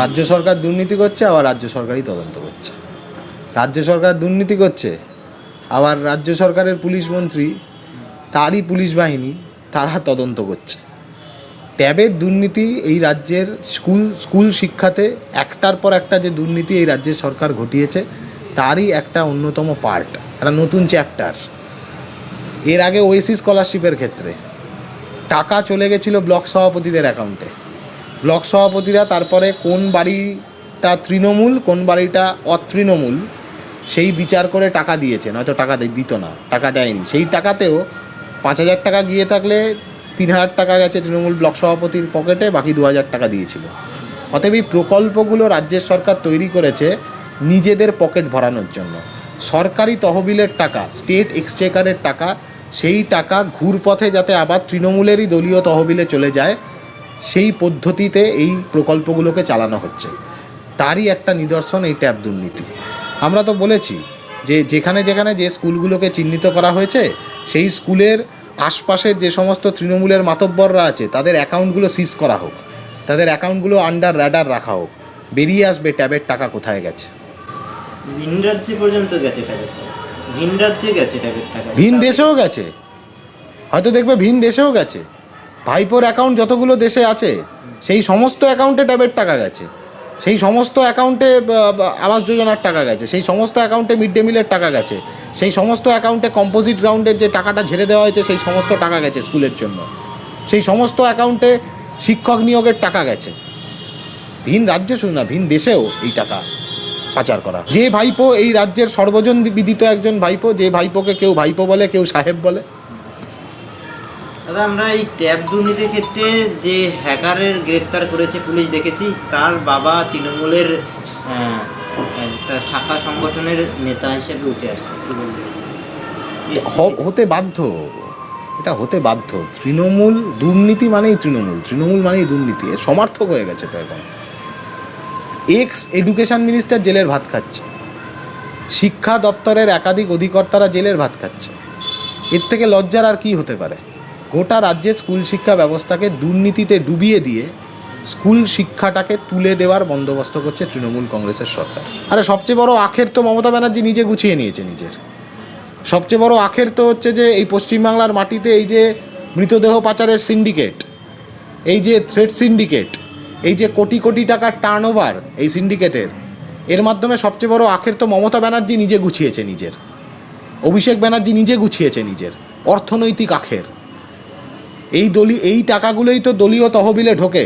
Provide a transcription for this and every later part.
রাজ্য সরকার দুর্নীতি করছে, আবার রাজ্য সরকারই তদন্ত করছে। রাজ্য সরকার দুর্নীতি করছে, আবার রাজ্য সরকারের পুলিশ মন্ত্রী, তারই পুলিশ বাহিনী, তারা তদন্ত করছে। ট্যাবের দুর্নীতি এই রাজ্যের স্কুল স্কুল শিক্ষাতে একটার পর একটা যে দুর্নীতি এই রাজ্যের সরকার ঘটিয়েছে, তারই একটা অন্যতম পার্ট একটা নতুন চ্যাপ্টার এর আগে ওয়েসি স্কলারশিপের ক্ষেত্রে টাকা চলে গেছিল ব্লক সভাপতিদের অ্যাকাউন্টে ব্লক সভাপতিরা তারপরে কোন বাড়িটা তৃণমূল, কোন বাড়িটা অতৃণমূল, সেই বিচার করে টাকা দিয়েছে নয়তো টাকা দিত না, টাকা দেয়নি। সেই টাকাতেও পাঁচ হাজার টাকা গিয়ে থাকলে তিন হাজার টাকা গেছে তৃণমূল ব্লক সভাপতির পকেটে, বাকি দু হাজার টাকা দিয়েছিল। অতএব এই প্রকল্পগুলো রাজ্যের সরকার তৈরি করেছে নিজেদের পকেট ভরানোর জন্য। সরকারি তহবিলের টাকা, স্টেট এক্সচেকারের টাকা, সেই টাকা ঘুরপথে যাতে আবার তৃণমূলেরই দলীয় তহবিলে চলে যায় সেই পদ্ধতিতে এই প্রকল্পগুলোকে চালানো হচ্ছে। তারই একটা নিদর্শন এই ট্যাব দুর্নীতি। আমরা তো বলেছি যে যেখানে যেখানে যে স্কুলগুলোকে চিহ্নিত করা হয়েছে সেই স্কুলের আশপাশের যে সমস্ত তৃণমূলের মাতব্বররা আছে তাদের অ্যাকাউন্টগুলো সিজ করা হোক তাদের অ্যাকাউন্টগুলো আন্ডার র্যাডার রাখা হোক বেরিয়ে আসবে ট্যাবের টাকা কোথায় গেছে। ভিন রাজ্যে পর্যন্ত গেছে ট্যাবের ভিন রাজ্যে গেছে ট্যাবের টাকা। ভিন দেশেও গেছে। হয়তো দেখবে ভিন দেশেও গেছে। ভাইপোর অ্যাকাউন্ট যতগুলো দেশে আছে, সেই সমস্ত অ্যাকাউন্টে ট্যাবের টাকা গেছে। সেই সমস্ত অ্যাকাউন্টে আবাস যোজনার টাকা গেছে। সেই সমস্ত অ্যাকাউন্টে মিড ডে মিলের টাকা গেছে। সেই সমস্ত অ্যাকাউন্টে কম্পোজিট গ্রাউন্ডের যে টাকাটা ঝেড়ে দেওয়া হয়েছে, সেই সমস্ত টাকা গেছে স্কুলের জন্য। সেই সমস্ত অ্যাকাউন্টে শিক্ষক নিয়োগের টাকা গেছে। ভিন রাজ্য শুধু না, ভিন দেশেও এই টাকা পাচার করা। যে ভাইপো এই রাজ্যের সর্বজন বিদিত একজন ভাইপো, যে ভাইপোকে কেউ ভাইপো বলে, কেউ সাহেব বলে দাদা, আমরা এই ট্যাব দুর্নীতির ক্ষেত্রে যে হ্যাকারের গ্রেপ্তার করেছে পুলিশ দেখেছি, তার বাবা তৃণমূলের শাখা সংগঠনের নেতা হিসেবে উঠে আসছে। হতে বাধ্য। এটা হতে বাধ্য। তৃণমূল দুর্নীতি মানেই তৃণমূল। তৃণমূল মানেই দুর্নীতি। এর সমার্থক হয়ে গেছে তো এখন। এক্স এডুকেশন মিনিস্টার জেলের ভাত খাচ্ছে। শিক্ষা দপ্তরের একাধিক অধিকর্তারা জেলের ভাত খাচ্ছে। এর থেকে লজ্জার আর কি হতে পারে? গোটা রাজ্যে স্কুল শিক্ষা ব্যবস্থাকে দুর্নীতিতে ডুবিয়ে দিয়ে স্কুল শিক্ষাটাকে তুলে দেওয়ার বন্দোবস্ত করছে তৃণমূল কংগ্রেসের সরকার। আরে সবচেয়ে বড় আখের তো মমতা ব্যানার্জি নিজে গুছিয়ে নিয়েছে নিজের। সবচেয়ে বড় আখের তো হচ্ছে যে এই পশ্চিমবাংলার মাটিতে এই যে মৃতদেহ পাচারের সিন্ডিকেট এই যে থ্রেড সিন্ডিকেট এই যে কোটি কোটি টাকার টার্ন এই সিন্ডিকেটের এর মাধ্যমে সবচেয়ে বড় আখের তো মমতা ব্যানার্জি নিজে গুছিয়েছে নিজের। অভিষেক ব্যানার্জি নিজে গুছিয়েছে নিজের। অর্থনৈতিক আখের। এই দলি এই টাকাগুলোই তো দলীয় তহবিলে ঢোকে।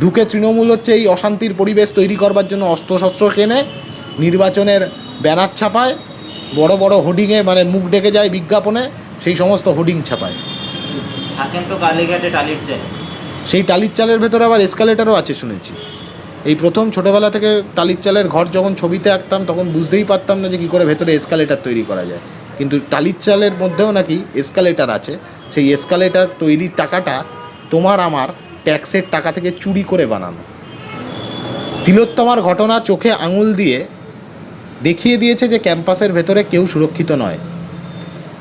ঢুকে তৃণমূল হচ্ছে এই অশান্তির পরিবেশ তৈরি করবার জন্য অস্ত্রশস্ত্র কেনে নির্বাচনের ব্যানার ছাপায় বড় বড় হোর্ডিংয়ে মানে মুখ ডেকে যায় বিজ্ঞাপনে সেই সমস্ত হোর্ডিং ছাপায়। থাকেন তো কালীঘাটে টালির চাই সেই টালির চালের ভেতরে আবার এসকালেটারও আছে শুনেছি। এই প্রথম ছোটোবেলা থেকে টালির চালের ঘর যখন ছবিতে আঁকতাম তখন বুঝতেই পারতাম না যে কী করে ভেতরে এসকালেটার তৈরি করা যায়। কিন্তু টালির চালের মধ্যেও নাকি এসকালেটার আছে। সেই এসকালেটার তৈরির টাকাটা তোমার আমার ট্যাক্সের টাকা থেকে চুরি করে বানানো। তিলোত্তমার ঘটনা চোখে আঙুল দিয়ে দেখিয়ে দিয়েছে যে ক্যাম্পাসের ভেতরে কেউ সুরক্ষিত নয়।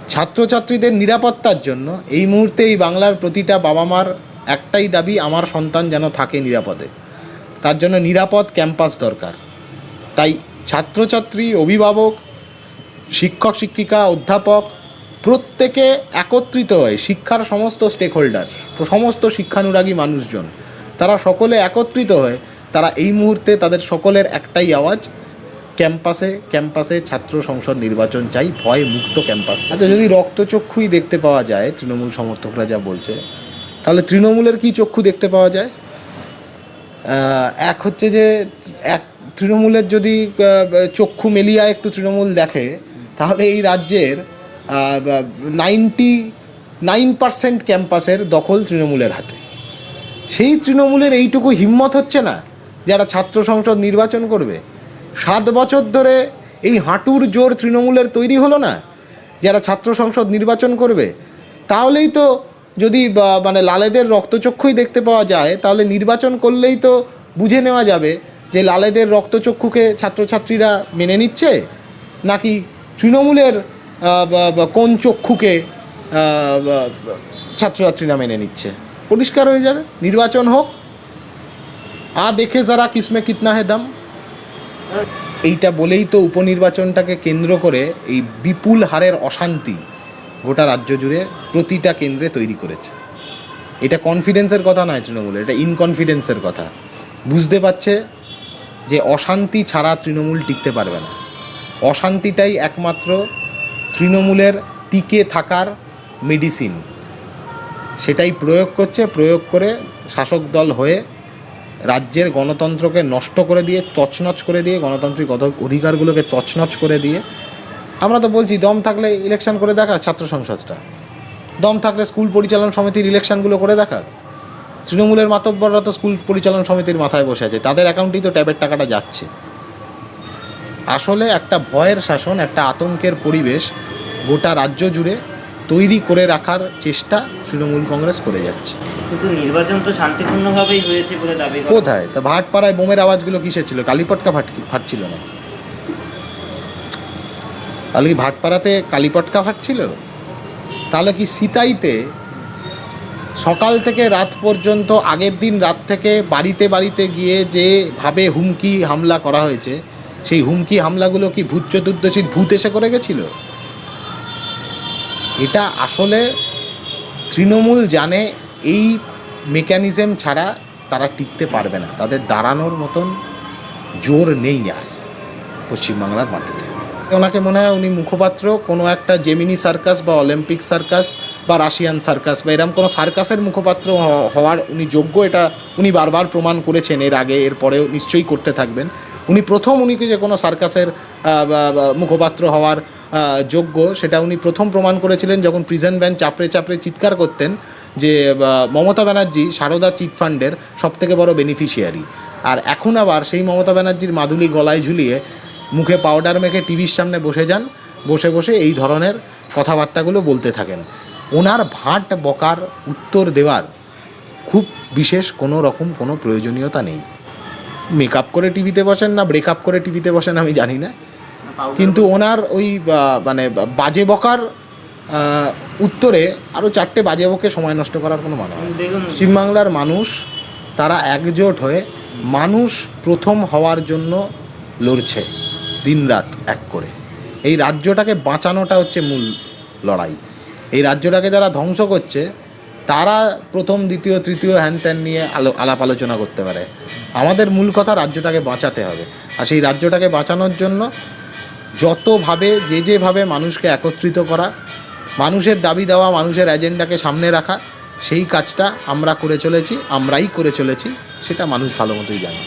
ছাত্রছাত্রীদের নিরাপত্তার জন্য এই মুহূর্তে এই বাংলার প্রতিটা বাবা মার একটাই দাবি, আমার সন্তান যেন থাকে নিরাপদে। তার জন্য নিরাপদ ক্যাম্পাস দরকার। তাই ছাত্রছাত্রী, অভিভাবক শিক্ষক, শিক্ষিকা, অধ্যাপক, প্রত্যেকে একত্রিত হয় শিক্ষার সমস্ত স্টেক হোল্ডার সমস্ত শিক্ষানুরাগী মানুষজন, তারা সকলে একত্রিত হয় তারা এই মুহূর্তে তাদের সকলের একটাই আওয়াজ, ক্যাম্পাসে ক্যাম্পাসে ছাত্র সংসদ নির্বাচন চাই, ভয় মুক্ত ক্যাম্পাস আচ্ছা যদি রক্তচক্ষুই দেখতে পাওয়া যায়, তৃণমূল সমর্থকরা যা বলছে, তাহলে তৃণমূলের কি চক্ষু দেখতে পাওয়া যায়? এক হচ্ছে যে, এক, তৃণমূলের যদি চক্ষু মেলিয়া একটু তৃণমূল দেখে তাহলে এই রাজ্যের নাইনটি নাইন পার্সেন্ট ক্যাম্পাসের দখল তৃণমূলের হাতে। সেই তৃণমূলের এইটুকু হিম্মত হচ্ছে না যারা ছাত্র সংসদ নির্বাচন করবে। সাত বছর ধরে এই হাঁটুর জোর তৃণমূলের তৈরি হলো না যারা ছাত্র সংসদ নির্বাচন করবে। তাহলেই তো যদি মানে লালেদের রক্তচক্ষুই দেখতে পাওয়া যায়, তাহলে নির্বাচন করলেই তো বুঝে নেওয়া যাবে যে লালেদের রক্তচক্ষুকে ছাত্রছাত্রীরা মেনে নিচ্ছে নাকি তৃণমূলের কোন চক্ষুকে ছাত্রছাত্রীরা মেনে নিচ্ছে। পরিষ্কার হয়ে যাবে, নির্বাচন হোক। আ দেখে যারা কিসমে কিতনা হে দাম। এইটা বলেই তো উপনির্বাচনটাকে কেন্দ্র করে এই বিপুল হারের অশান্তি গোটা রাজ্য জুড়ে প্রতিটা কেন্দ্রে তৈরি করেছে। এটা কনফিডেন্সের কথা নয় তৃণমূলের, এটা ইনকনফিডেন্সের কথা। বুঝতে পারছে যে অশান্তি ছাড়া তৃণমূল টিকতে পারবে না। অশান্তিটাই একমাত্র তৃণমূলের টিকে থাকার মেডিসিন সেটাই প্রয়োগ করছে, প্রয়োগ করে শাসক দল হয়ে রাজ্যের গণতন্ত্রকে নষ্ট করে দিয়ে, তছনছ করে দিয়ে, গণতান্ত্রিক অধ- অধিকারগুলোকে তছনছ করে দিয়ে, আমরা তো বলছি দম থাকলে ইলেকশন করে দেখা ছাত্র সংসদটা। দম থাকলে স্কুল পরিচালন সমিতির ইলেকশনগুলো করে দেখা তৃণমূলের মাতব্বররা তো স্কুল পরিচালন সমিতির মাথায় বসে আছে, তাদের অ্যাকাউন্টেই তো ট্যাবের টাকাটা যাচ্ছে। আসলে একটা ভয়ের শাসন একটা আতঙ্কের পরিবেশ গোটা রাজ্য জুড়ে তৈরি করে রাখার চেষ্টা তৃণমূল কংগ্রেস করে যাচ্ছে। কিন্তু নির্বাচন তো শান্তিপূর্ণভাবেই হয়েছে বলে দাবি কোথায়? তা ভাটপাড়ায় বোমের আওয়াজগুলো কিসের ছিল? কালীপটকা ফাটকি ফাটছিল না তাহলে কি ভাটপাড়াতে কালীপটকা ফাটছিল তাহলে কি সিতাইতে সকাল থেকে রাত পর্যন্ত আগের দিন রাত থেকে বাড়িতে বাড়িতে গিয়ে যেভাবে হুমকি হামলা করা হয়েছে সেই হুমকি হামলাগুলো কি ভূত চতুর্দশীর ভূত এসে করে গেছিল? এটা আসলে তৃণমূল জানে এই মেকানিজম ছাড়া তারা টিকতে পারবে না। তাদের দাঁড়ানোর মতন জোর নেই আর পশ্চিমবাংলার মাটিতে। ওনাকে মনে হয় উনি মুখপাত্র, কোনো একটা জেমিনি সার্কাস বা অলিম্পিক সার্কাস বা রাশিয়ান সার্কাস বা এরকম কোনো সার্কাসের মুখপাত্র হওয়ার উনি যোগ্য, এটা উনি বারবার প্রমাণ করেছেন এর আগে এর পরেও নিশ্চয়ই করতে থাকবেন। উনি প্রথম উনি যে কোনো সার্কাসের মুখপাত্র হওয়ার যোগ্য, সেটা উনি প্রথম প্রমাণ করেছিলেন যখন প্রিজন ব্যান চাপড়ে চাপড়ে চিৎকার করতেন যে মমতা ব্যানার্জি সারদা চিট ফান্ডের সবথেকে বড় বেনিফিশিয়ারি আর এখন আবার সেই মমতা ব্যানার্জির মাদুলি গলায় ঝুলিয়ে মুখে পাউডার মেখে টিভির সামনে বসে যান, বসে বসে এই ধরনের কথাবার্তাগুলো বলতে থাকেন। ওনার ভাট বকার উত্তর দেওয়ার খুব বিশেষ কোনো রকম কোনো প্রয়োজনীয়তা নেই। মেকআপ করে টিভিতে বসেন না ব্রেকআপ করে টিভিতে বসেন আমি জানি না। কিন্তু ওনার ওই মানে বাজে বকার উত্তরে আরও চারটে বাজে বকে সময় নষ্ট করার কোনো মানে। পশ্চিমবাংলার মানুষ তারা একজোট হয়ে মানুষ প্রথম হওয়ার জন্য লড়ছে দিনরাত এক করে। এই রাজ্যটাকে বাঁচানোটা হচ্ছে মূল লড়াই। এই রাজ্যটাকে যারা ধ্বংস করছে তারা প্রথম, দ্বিতীয়, তৃতীয় হ্যান ত্যান নিয়ে আলো, আলাপ আলোচনা করতে পারে। আমাদের মূল কথা রাজ্যটাকে বাঁচাতে হবে। আর সেই রাজ্যটাকে বাঁচানোর জন্য যতভাবে, যে যেভাবে মানুষকে একত্রিত করা, মানুষের দাবি দেওয়া, মানুষের এজেন্ডাকে সামনে রাখা, সেই কাজটা আমরা করে চলেছি, আমরাই করে চলেছি, সেটা মানুষ ভালো মতোই জানে।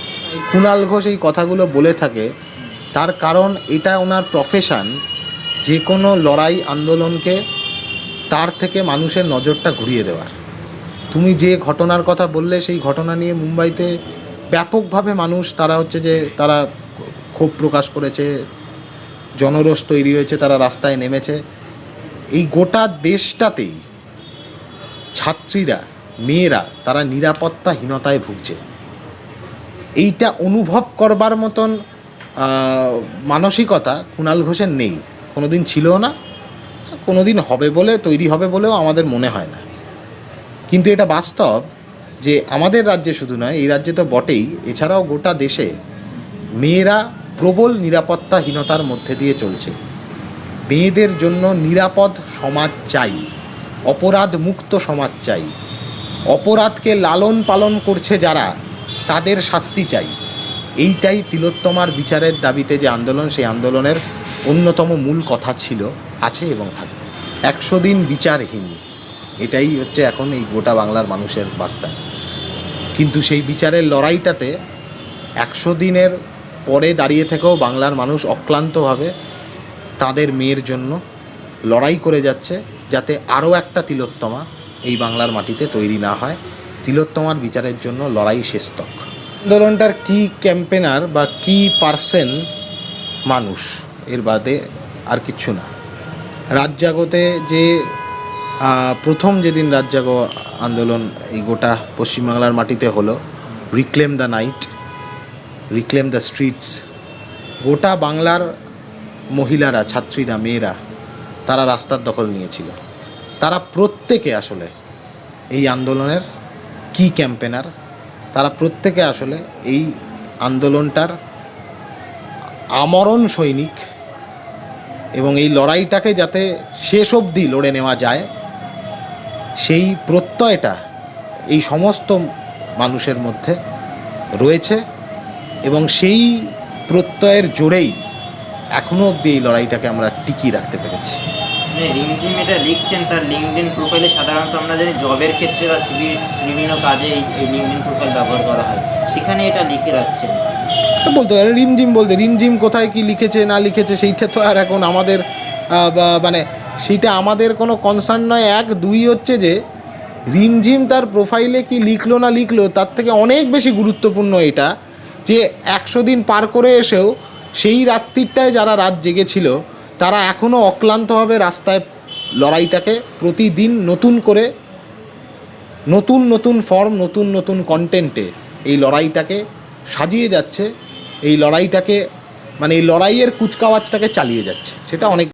কুণাল ঘোষ এই কথাগুলো বলে থাকে, তার কারণ এটা ওনার প্রফেশন যে কোনো লড়াই আন্দোলনকে তার থেকে মানুষের নজরটা ঘুরিয়ে দেওয়ার। তুমি যে ঘটনার কথা বললে, সেই ঘটনা নিয়ে মুম্বাইতে ব্যাপকভাবে মানুষ, তারা হচ্ছে যে, তারা ক্ষোভ প্রকাশ করেছে, জনরোষ তৈরি হয়েছে, তারা রাস্তায় নেমেছে। এই গোটা দেশটাতেই ছাত্রীরা, মেয়েরা, তারা নিরাপত্তাহীনতায় ভুগছে। এইটা অনুভব করবার মতন মানসিকতা কুণাল ঘোষের নেই। কোনোদিন ছিলও না। কোনোদিন হবে বলে, তৈরি হবে বলেও আমাদের মনে হয় না। কিন্তু এটা বাস্তব যে আমাদের রাজ্যে শুধু নয়, এই রাজ্যে তো বটেই। এছাড়াও গোটা দেশে মেয়েরা প্রবল নিরাপত্তাহীনতার মধ্যে দিয়ে চলছে। মেয়েদের জন্য নিরাপদ সমাজ চাই অপরাধ মুক্ত সমাজ চাই। অপরাধকে লালন পালন করছে যারা, তাদের শাস্তি চাই। এইটাই তিলোত্তমার বিচারের দাবিতে যে আন্দোলন, সেই আন্দোলনের অন্যতম মূল কথা ছিল, আছে এবং থাকবে। একশো দিন বিচারহীন। এটাই হচ্ছে এখন এই গোটা বাংলার মানুষের বার্তা। কিন্তু সেই বিচারের লড়াইটাতে একশো দিনের পরে দাঁড়িয়ে থেকেও বাংলার মানুষ অক্লান্তভাবে তাদের মেয়ের জন্য লড়াই করে যাচ্ছে, যাতে আরও একটা তিলোত্তমা এই বাংলার মাটিতে তৈরি না হয়। তিলোত্তমার বিচারের জন্য লড়াই শেষতক আন্দোলনটার কি ক্যাম্পেনার বা কি পার্সেন মানুষ? এর বাদে আর কিচ্ছু না। রাজ্জাগোতে যে প্রথম যেদিন রাজ্জাগো আন্দোলন এই গোটা পশ্চিমবাংলার মাটিতে হলো reclaim the night reclaim the streets গোটা বাংলার মহিলারা, ছাত্রীরা, মেয়েরা, তারা রাস্তার দখল নিয়েছিল। তারা প্রত্যেকে আসলে এই আন্দোলনের কি ক্যাম্পেনার তারা প্রত্যেকে আসলে এই আন্দোলনটার আমরণ সৈনিক এবং এই লড়াইটাকে যাতে শেষ অবধি লড়ে নেওয়া যায়, সেই প্রত্যয়টা এই সমস্ত মানুষের মধ্যে রয়েছে এবং সেই প্রত্যয়ের জোরেই এখনও অবধি এই লড়াইটাকে আমরা টিকিয়ে রাখতে পেরেছি। মানে রিমঝিম এটা লিখছেন, তার লিঙ্কডিন প্রোফাইলে সাধারণত আমরা জানি জবের ক্ষেত্রে বা সিভির বিভিন্ন কাজে এই লিঙ্কডিন প্রোফাইল ব্যবহার করা হয়। সেখানে এটা লিখে রাখছেন। বলতে পারে, রিমঝিম বলতে, রিমঝিম কোথায় কি লিখেছে, না লিখেছে, সেইটা তো আর এখন আমাদের মানে সেইটা আমাদের কোনো কনসার্ন নয়। এক, দুই হচ্ছে যে, রিমঝিম তার প্রোফাইলে কি লিখলো না লিখলো, তার থেকে অনেক বেশি গুরুত্বপূর্ণ এটা, যে একশো দিন পার করে এসেও সেই রাত্রিটায় যারা রাত জেগেছিল, তারা এখনও অক্লান্তভাবে রাস্তায় লড়াইটাকে প্রতিদিন নতুন করে, নতুন নতুন ফর্ম নতুন নতুন কন্টেন্টে এই লড়াইটাকে সাজিয়ে যাচ্ছে এই লড়াইটাকে মানে এই লড়াইয়ের কুচকাওয়াজটাকে চালিয়ে যাচ্ছে। সেটা অনেক